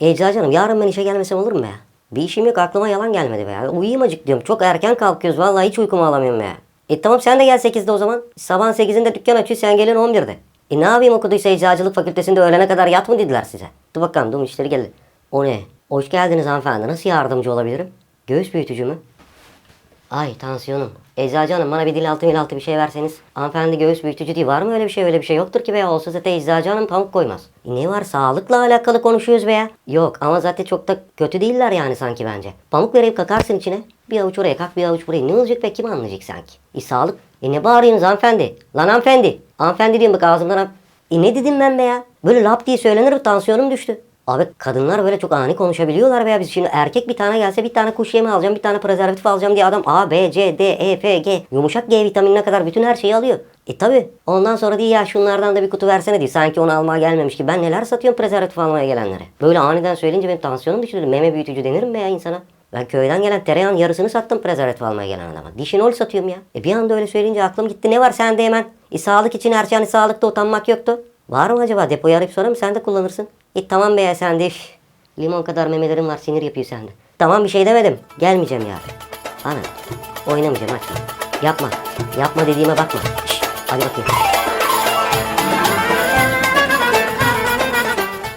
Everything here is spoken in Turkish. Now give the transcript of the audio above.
Eczacı hanım yarın ben işe gelmesem olur mu ya? Bir işim yok aklıma yalan gelmedi be ya. Uyuyayım acık diyorum. Çok erken kalkıyoruz. Vallahi hiç uykumu alamıyorum ya. E tamam sen de gel 8'de o zaman. Sabahın 8'inde dükkan açıyor sen gelin 11'de. E ne yapayım okuduysa eczacılık fakültesinde öğlene kadar yat mı dediler size? Dur bakalım dur müşteri geldi. O ne? Hoş geldiniz hanımefendi. Nasıl yardımcı olabilirim? Göğüs büyütücü mü? Ay tansiyonum. Eczacı hanım bana bir dil altı mil altı bir şey verseniz. Hanımefendi göğüs büyütücü değil. Var mı öyle bir şey? Öyle bir şey yoktur ki be. Olsa zaten eczacı hanım pamuk koymaz. E ne var? Sağlıkla alakalı konuşuyoruz be ya. Yok ama zaten çok da kötü değiller yani sanki bence. Pamuk vereyim kakarsın içine. Bir avuç oraya kalk bir avuç buraya. Ne olacak be? Kim anlayacak sanki? E sağlık. E ne bağırıyorsunuz hanımefendi? Lan hanımefendi. Hanımefendi diyorum bak ağzımdan. E ne dedim ben be ya? Böyle lap diye söylenir mi? Tansiyonum düştü. Abi kadınlar böyle çok ani konuşabiliyorlar veya biz şimdi erkek bir tane gelse bir tane kuş yemi alacağım bir tane prezervatif alacağım diye adam A, B, C, D, E, F, G yumuşak G vitaminine kadar bütün her şeyi alıyor. E tabi ondan sonra diyor ya şunlardan da bir kutu versene diyor. Sanki onu almaya gelmemiş ki ben neler satıyorum prezervatif almaya gelenlere. Böyle aniden söyleyince benim tansiyonum düşürdü. Meme büyütücü denir mi ya insana? Ben köyden gelen tereyağın yarısını sattım prezervatif almaya gelen adama. Dişinol satıyorum ya. E bir anda öyle söyleyince aklım gitti. Ne var sende hemen? E sağlık için her şey hani sağlıkta utanmak yoktu. Var mı acaba? Depoyu arayıp sorayım sen de kullanırsın. E tamam be ya sen de. Limon kadar memelerim var sinir yapıyor sende. Tamam bir şey demedim. Gelmeyeceğim ya. Ana oynamayacağım açma. Yapma. Yapma dediğime bakma. Şş, hadi bakayım.